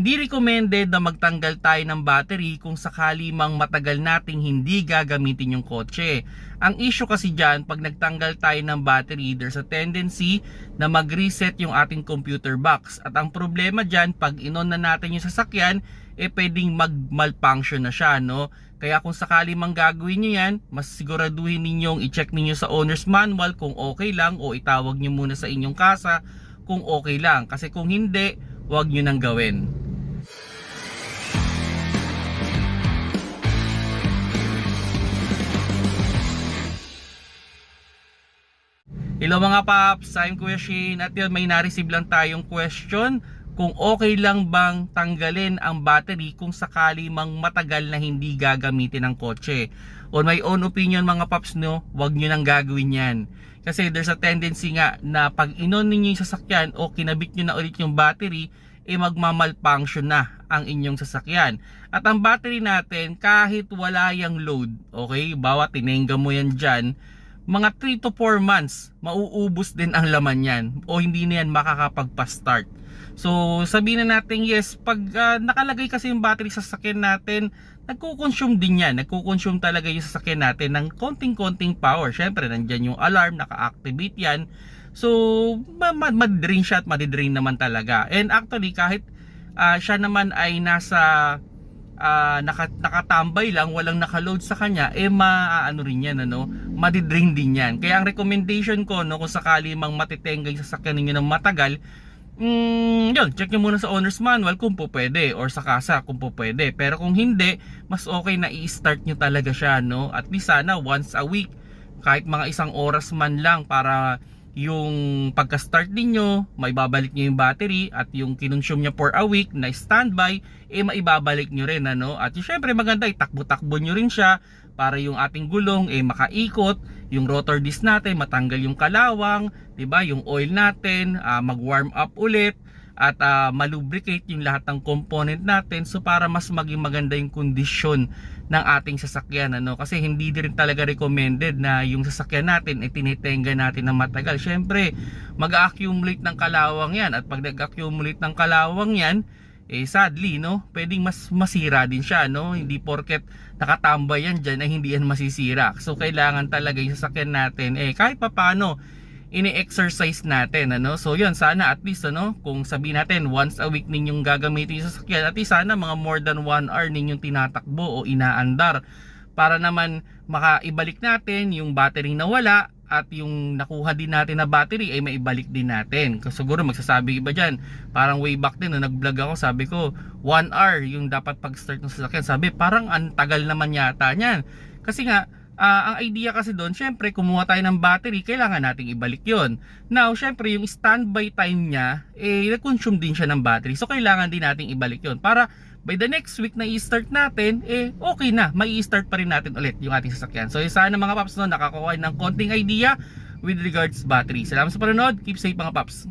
Hindi recommended na magtanggal tayo ng battery kung sakali mang matagal nating hindi gagamitin yung kotse. Ang issue kasi dyan, pag nagtanggal tayo ng battery, there's a tendency na mag-reset yung ating computer box. At ang problema dyan, pag inon na natin yung sasakyan, eh pwedeng mag-malfunction na siya, no? Kaya kung sakali mang gagawin nyo yan, mas siguraduhin ninyong i-check ninyo sa owner's manual kung okay lang o itawag nyo muna sa inyong kasa kung okay lang. Kasi kung hindi, huwag nyo nang gawin. Hello mga paps, I'm Kuya Shane at yun may na-receive lang tayong question kung okay lang bang tanggalin ang battery kung sakali mang matagal na hindi gagamitin ang kotse. On my own opinion mga paps no, wag nyo nang gagawin yan. Kasi there's a tendency nga na pag inon ninyo yung sasakyan o kinabit nyo na ulit yung battery, eh magmamalfunction na ang inyong sasakyan. At ang battery natin kahit wala yung load, okay, bawat tinengga mo yan dyan, mga 3 to 4 months, mauubos din ang laman yan o hindi na yan makakapagpa-start. So, sabihin na natin yes, pag ah, nakalagay kasi yung battery sa sasakyan natin, nagko-consume din yan. Nagko-consume talaga yung sasakyan natin ng konting-konting power. Syempre, nandyan yung alarm, naka-activate yan. So, ma- ma- madidrain siya at madidrain naman talaga. And actually, kahit ah, siya naman ay nasa naka, nakatambay lang, walang nakaload sa kanya, eh maaano rin yan, ano, madidrain din yan. Kaya ang recommendation ko, no, kung sakali mang matitenga yung sasakyan ninyo ng matagal, mm, yun, check nyo muna sa owner's manual kung po pwede, or sa kasa kung po pwede. Pero kung hindi, mas okay na i-start nyo talaga siya, no, at least sana once a week, kahit mga isang oras man lang para yung pagka-start ninyo, maibabalik nyo yung battery at yung kinonsume niya for a week na standby, eh maibabalik nyo rin ano. At syempre maganda, itakbo-takbo nyo rin siya para yung ating gulong eh makaikot, yung rotor disc natin matanggal yung kalawang, 'di ba? Yung oil natin ah, mag-warm up ulit at ah, malubricate yung lahat ng component natin so para mas maging maganda yung kondisyon ng ating sasakyan ano? Kasi hindi din talaga recommended na yung sasakyan natin ay tinitenga natin ng matagal. Syempre mag-accumulate ng kalawang yan at pag nag-accumulate ng kalawang yan eh sadly no? Pwedeng mas masira din siya no? Hindi porket nakatambay yan dyan ay hindi yan masisira. So kailangan talaga yung sasakyan natin eh kahit papano ini-exercise natin ano so yun sana at least ano kung sabihin natin once a week ninyong gagamitin yung sasakyan at least sana mga more than 1 hour ninyong tinatakbo o inaandar para naman makaibalik natin yung battery na wala at yung nakuha din natin na battery ay maibalik din natin. Kasi siguro magsasabi iba dyan, parang way back din na nag-vlog ako, sabi ko 1 hour yung dapat pag-start ng sasakyan. Sabi parang ang tagal naman yata niyan. Kasi nga Ah, ang idea kasi doon, syempre kumuha tayo ng battery, kailangan nating ibalik yon. Now, syempre yung standby time niya, eh nag-consume din siya ng battery. So kailangan din nating ibalik yon para by the next week na i-start natin, eh okay na, may i-start pa rin natin ulit yung ating sasakyan. So sana mga paps no, nakakuha ng konting idea with regards battery. Salamat sa panonood, keep safe mga paps.